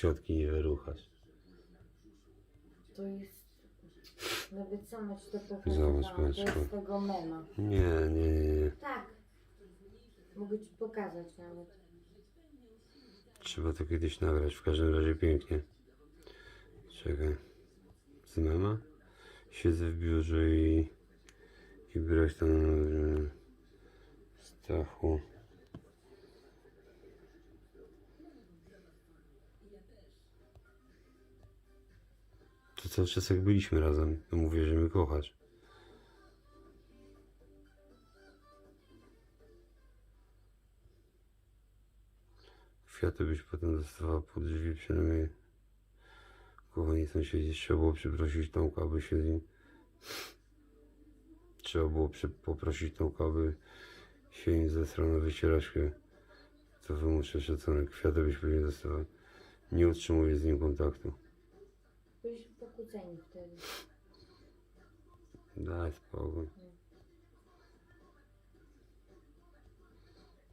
ciotki nie wyruchać. To jest... Nawet sama ci to Zobacz, pokazałam. To patrz, jest z tego mema. Nie, nie, nie, nie. Tak. Mogę ci pokazać nawet. Trzeba to kiedyś nagrać, w każdym razie pięknie. Czekaj. Z mema? Siedzę w biurze i... I brać tam... e, Stachu. Cały czas jak byliśmy razem, to mówię, że mnie kochasz. Kwiaty byś potem dostawała pod drzwi przynajmniej. Kochani sąsiedzi, trzeba było przeprosić Tomka, aby się z nim... Trzeba było poprosić Tomka, aby się im zesrał na wycieraczkę. To wymuszę szacunek. Kwiaty byś później dostała. Nie utrzymuję z nim kontaktu. Byliśmy pokłóceni wtedy. Daj spokój.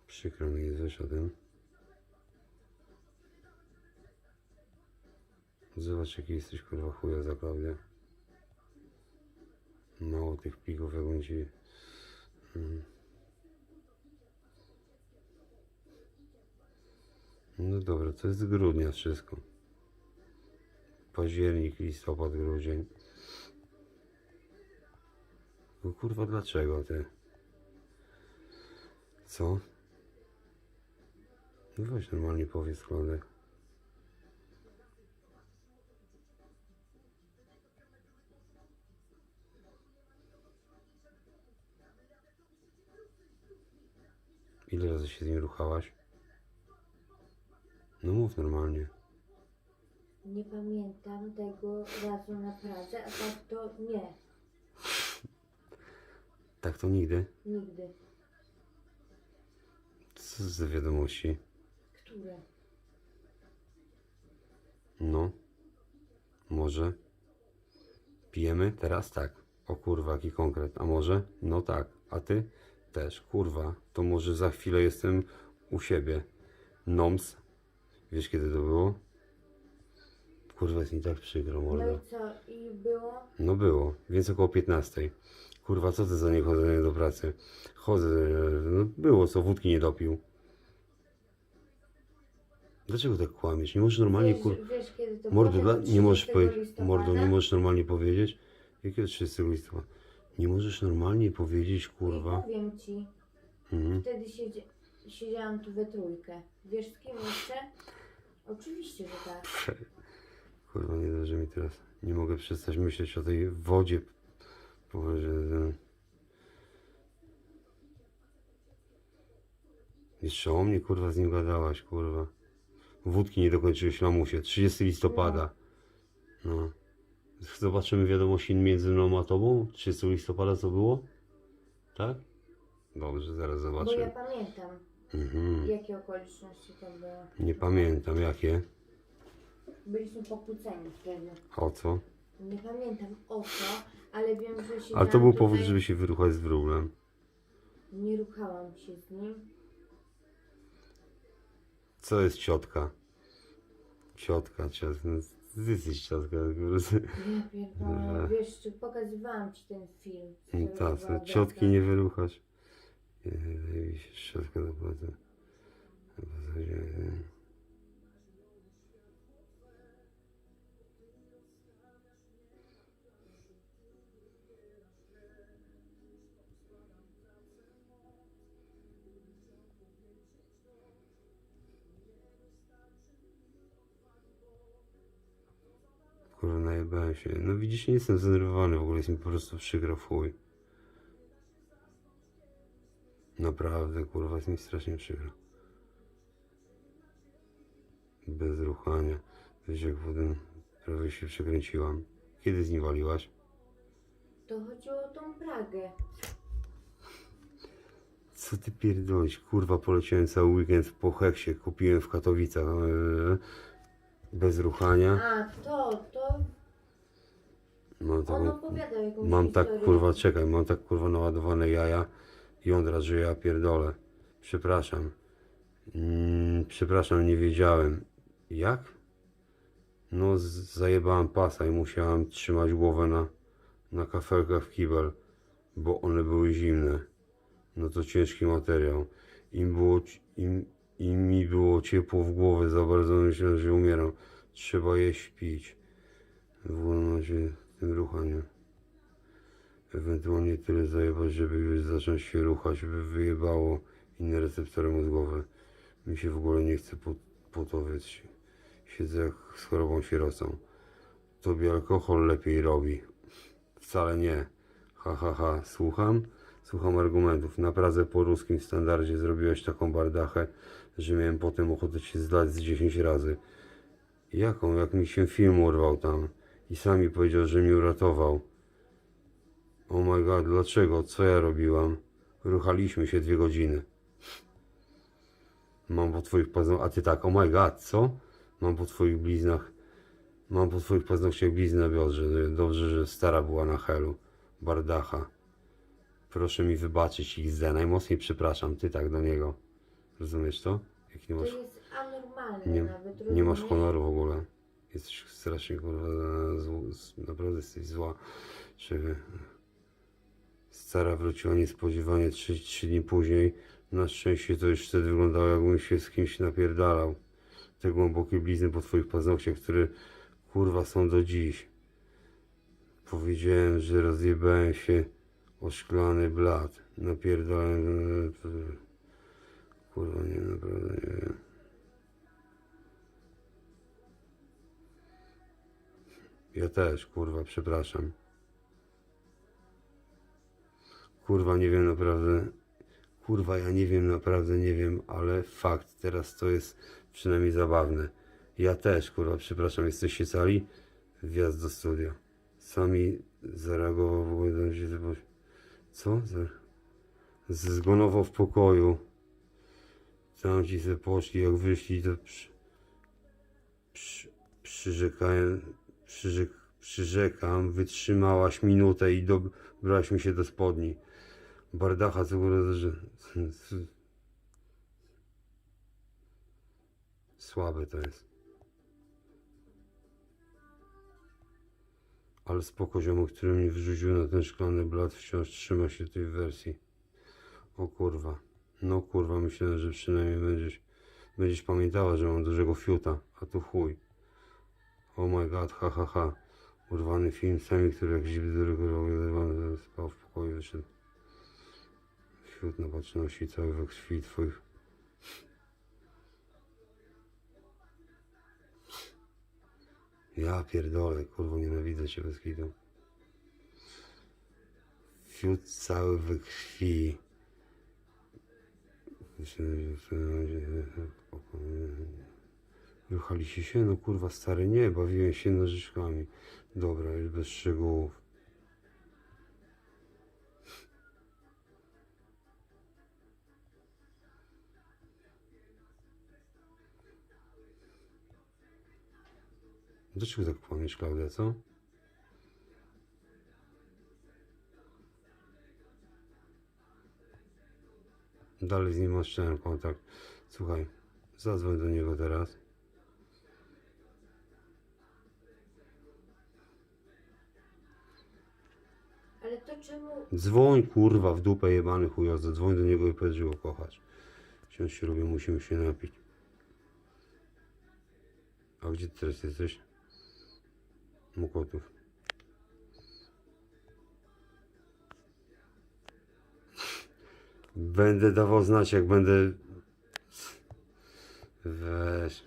Przykro mi jest wiesz o tym. Zobacz jaki jesteś kurwa chuja za Klaudię. Mało tych plików jak on ci... Mm. No dobra, to jest z grudnia wszystko. Październik, listopad, grudzień. No kurwa, dlaczego ty? Co? No weź normalnie powiedz, Klodek. Ile razy się z nim ruchałaś? No mów normalnie. Nie pamiętam tego razu na Pradze, a tak to nie. Tak to nigdy. Nigdy. Co za wiadomości? Które? No. Może. Pijemy? Teraz tak. O kurwa, jaki konkret. A może? No tak. A ty? Też. Kurwa. To może za chwilę jestem u siebie. Noms. Wiesz kiedy to było? Kurwa, jest mi tak przykro, No mordo. i co? I było? No było, więc około 15. Kurwa, co to za niechodzenie do pracy? Chodzę, no było co, wódki nie dopił. Dlaczego tak kłamiesz? Nie możesz normalnie, wiesz, kur... wiesz kiedy to Mordo, dla... Nie możesz 30 powiedzieć, mordo, nie możesz normalnie powiedzieć? Jakiego 30 listopada? Nie możesz normalnie powiedzieć, kurwa. I powiem ci, Mhm. wtedy siedzie, siedziałam tu we trójkę. Wiesz z kim jeszcze? Oczywiście, że tak. Kurwa, nie dobrze mi teraz. Nie mogę przestać myśleć o tej wodzie. Boże, że- Jeszcze o mnie, kurwa, z nim gadałaś, kurwa. Wódki nie dokończyłeś, lamusie. 30 listopada. No. Zobaczymy wiadomości między mną a tobą. 30 listopada co było? Tak? Dobrze, zaraz Bo ja zobaczę. pamiętam, Mhm. jakie okoliczności to były. Nie pamiętam, jakie. Byliśmy pokłóceni wtedy. O co? Nie pamiętam o co, ale wiem, że się. Ale to był powód, żeby się wyruchać z wróblem. Nie ruchałam się z nim. Co jest ciotka? Ciotka, ciotka. Ty jesteś ciotka. Ja pierdolę, wiesz, czy pokazywałam ci ten film. No tak, co, ciotki nie wyruchasz. Nie, Daj mi się szczotka do najebałem się. No widzisz, nie jestem zdenerwowany w ogóle, jest mi po prostu przykro w chuj. Naprawdę, kurwa, jest mi strasznie przykro. Bez ruchania. Wiesz, jak potem prawie się przekręciłam. Kiedy z nim waliłaś? To chodziło o tą Pragę. Co ty pierdolisz? Kurwa, poleciałem cały weekend po Heksie, kupiłem w Katowicach. e, Bez ruchania. A, to, to Mam on taką, opowiadał jakąś mam tak, historię. kurwa, czekaj, mam tak, kurwa, naładowane jaja jądra, że ja pierdolę. Przepraszam. Mm, przepraszam, nie wiedziałem. Jak? No, z- zajebałem pasa i musiałem trzymać głowę na, na kafelkach w kibel, bo one były zimne. No to ciężki materiał. Im, było, ci- im, im mi było ciepło w głowie, za bardzo myślałem, że umieram. Trzeba jeść, pić. W tym ruchaniu. Ewentualnie tyle zajebać, żeby już zacząć się ruchać, by wyjebało inne receptory mózgowe. Mi się w ogóle nie chce po, potowiec. Siedzę jak z chorobą sierocą. Tobie alkohol lepiej robi. Wcale nie. Ha, ha, ha. Słucham? Słucham argumentów. Na Pradze po ruskim standardzie zrobiłeś taką bardachę, że miałem potem ochotę cię zdać z 10 razy. Jaką? Jak mi się film urwał tam. I sami powiedział, że mnie uratował. Oh my god, dlaczego? Co ja robiłam? Ruchaliśmy się dwie godziny. Mam po twoich paznokciach... A ty tak, oh my god, co? Mam po twoich bliznach... Mam po twoich paznokciach blizny na biodrze. Dobrze, że stara była na helu. Bardacha. Proszę mi wybaczyć XD. Najmocniej przepraszam. Ty tak do niego. Rozumiesz to? Jak nie To masz... jest anormalne Nie, nawet. nie masz honoru w ogóle. Jesteś strasznie kurwa zł, naprawdę jesteś zła. Czy stara wróciła niespodziewanie trzy, trzy dni później. Na szczęście to już wtedy wyglądało jakbym się z kimś napierdalał. Te głębokie blizny po twoich paznokciach, które kurwa są do dziś. Powiedziałem, że rozjebałem się o szklany blat. Napierdałem. e, Kurwa nie, naprawdę nie wiem. Ja też, kurwa, przepraszam. Kurwa, nie wiem naprawdę. Kurwa, ja nie wiem, naprawdę nie wiem, ale fakt, teraz to jest przynajmniej zabawne. Ja też, kurwa, przepraszam, jesteście cali? Wjazd do studia. Sami zareagował w ogóle, się co? Zgonował w pokoju. Tam ci sobie poszli, jak wyszli, to przy, przy, przyrzekałem, przyrzek, przyrzekam, wytrzymałaś minutę i dobrałaś mi się do spodni. Bardacha, co. Słabe to jest. Ale spoko ziomu, który mnie wrzucił na ten szklany blat, wciąż trzyma się tej wersji. O kurwa. No kurwa, myślałem, że przynajmniej będziesz, będziesz pamiętała, że mam dużego fiuta, a tu chuj. Oh my god, ha ha ha. Urwany film, sami, który jak zimny dyrektor wyrwany, spał w pokoju, wyszedł. Wśród na baczności, cały we krwi twoich. Ja pierdolę, kurwa, nienawidzę cię bez kitu. Fiut cały we krwi. Ruchaliście się? No kurwa stary, nie, bawiłem się nożyczkami. Dobra, już bez szczegółów. Dlaczego tak kłamiesz, Klaudia, co? Dalej z nim masz kontakt. Słuchaj, zadzwoń do niego teraz. Dzwoń, kurwa, w dupę jebany chujo, zadzwoń do niego i powiedz, że go kochasz. Wciąż się lubię, musimy się napić. A gdzie ty teraz jesteś? Mokotów. Będę dawał znać, jak będę... Weź.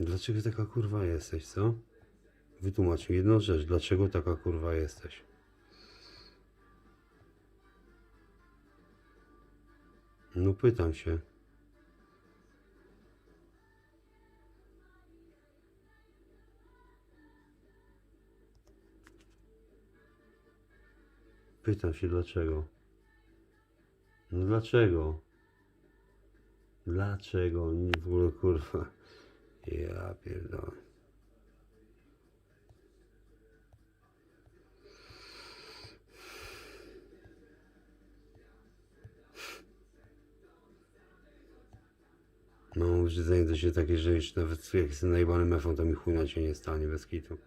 Dlaczego taka kurwa jesteś, co? Wytłumacz mi jedną rzecz, dlaczego taka kurwa jesteś? No pytam się. Pytam się dlaczego. No dlaczego? Dlaczego? W ogóle kurwa. Ja pierdolę. No, brzydzenie to się takie, że już nawet jak jestem najebany mefą, to mi chuj na cię nie stanie bez kitu.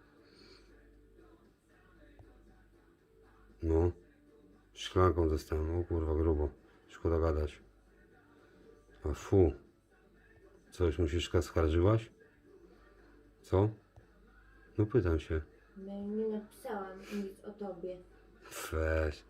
No. Szklanką dostałem, o kurwa, grubo. Szkoda gadać. A fu. Coś musiszka skarżyłaś? Co? No pytam się. No i nie napisałam nic o tobie. Weź.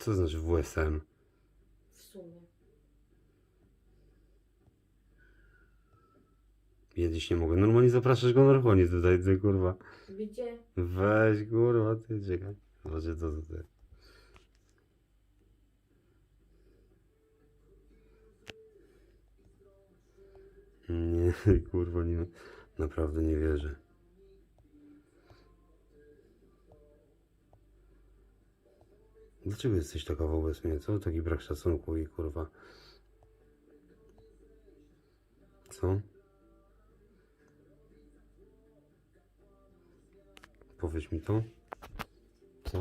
Co znaczy WSM? W sumie. Jedzieć nie mogę. Normalnie zapraszasz go na koniec tutaj, ty kurwa. Gdzie? Weź kurwa, ty czekaj. Zobaczcie co to ty. Nie, kurwa, nie, naprawdę nie wierzę. Dlaczego jesteś taka wobec mnie? Co? Taki brak szacunku i kurwa. Co? Powiedz mi to. Co?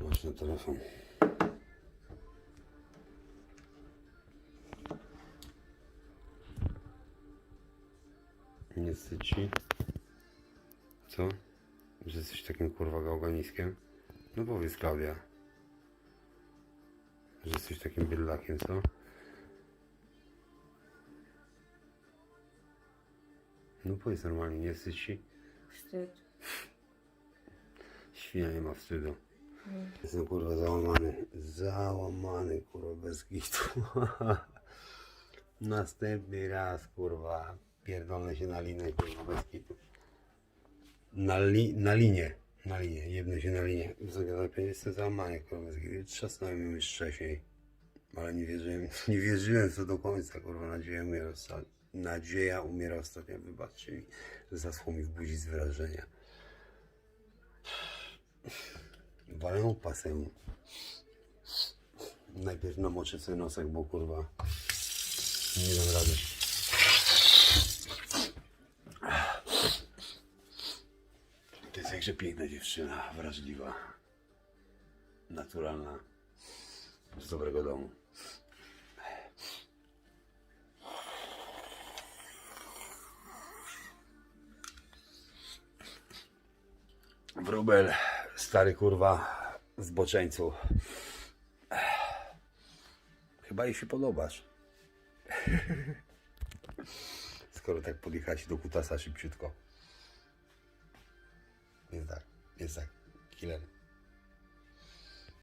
Masz telefon. Nie wstydź ci? Co? Że jesteś takim kurwa gałganiskiem? No powiedz Klaudia. Że jesteś takim biedakiem, co? No powiedz normalnie, nie wstydź ci? Wstyd. Świnia nie ma wstydu. Mm. Jestem kurwa załamany. Załamany kurwa bez gitu. Następny raz kurwa. Pierdolę się na linę kurwa bez gitu. Na, li, na linię. Na linię. Jedno się na linię. Zagadam, jestem załamany kurwa. Trzasnąłem już wcześniej. Ale nie wierzyłem, nie wierzyłem co do końca kurwa. Nadzieja umiera ostatnio. Nadzieja umiera. Wybaczcie mi. Zaschło mi w buzi z wyrażenia. Walę pasem. Najpierw namoczę sobie nosek, bo kurwa nie dam rady. To jest jakże piękna dziewczyna, wrażliwa, naturalna, z dobrego domu. Wróbel, stary kurwa, zboczeńcu. Chyba jej się podobasz. Skoro tak podjechać do kutasa szybciutko. Jest tak, jest tak, killer.